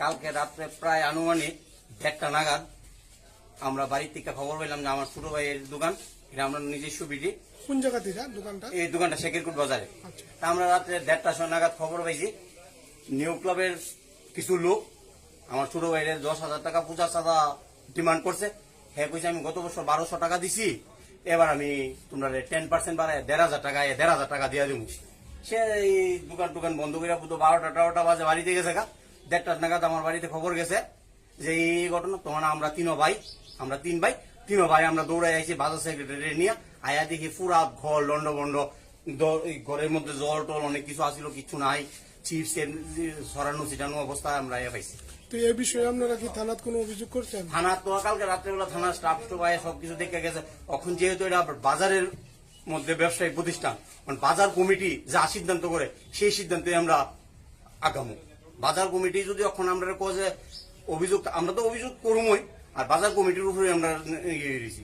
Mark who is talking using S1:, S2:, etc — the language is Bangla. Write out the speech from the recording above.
S1: কালকে রাত্রে প্রায় আনুমানিক দেড়টা নাগাদ আমরা বাড়ির থেকে খবর পেলাম যে আমার ছোট ভাইয়ের দোকান এটা আমরা নিজস্ব বিডি
S2: কোন জায়গা থেকে দোকানটা?
S1: এই দোকানটা শেখেরকুট বাজারে।
S2: আচ্ছা।
S1: তা আমরা রাত্রে দেড়টার সময় নাগাদ খবর পাইছি নিউ ক্লাবের কিছু লোক আমার ছোট ভাইয়ের দশ হাজার টাকা পঞ্চাশ হাজার ডিমান্ড করছে। হ্যাঁ কইছে আমি গত বছর বারোশো টাকা দিছি এবার আমি তোমরা টেন পার্সেন্ট বাড়ায় দেড় হাজার টাকা দেড় হাজার টাকা দিয়ে দিব সে এই দোকান টোকান বন্ধ করে বারোটা তেরোটা বাজে বাড়িতে গেছে গা। দেড়টার নাগাদ আমার বাড়িতে খবর গেছে যে এই ঘটনা তোমার আমরা তিনো ভাই আমরা তিন ভাই তিনো ভাই আমরা দৌড়াই আইছি বাজার সেক্রেটারি নিয়ে আয়া দেখি পুরা ঘর লন্ড বন্ড ঘরের মধ্যে জল টল অনেক কিছু আসিল কিছু নাই চিপস সরানো ছিটানো অবস্থায় আমরা আয়া পাইছি।
S2: তো এই বিষয়ে আপনারা কি থানাত কোনো অভিযোগ করছেন?
S1: থানা তো কালকে রাত্রেবেলা থানার স্টাফ সবাই সবকিছু দেখে গেছে। এখন যেহেতু এটা বাজারের মধ্যে ব্যবসায়িক প্রতিষ্ঠান মানে বাজার কমিটি যা সিদ্ধান্ত করে সেই সিদ্ধান্তে আমরা আগামো। বাজার কমিটি যদি এখন আমরা কয় যে অভিযোগ আমরা তো অভিযোগ করুমই, আর বাজার কমিটির উপরে আমরা দিয়েছি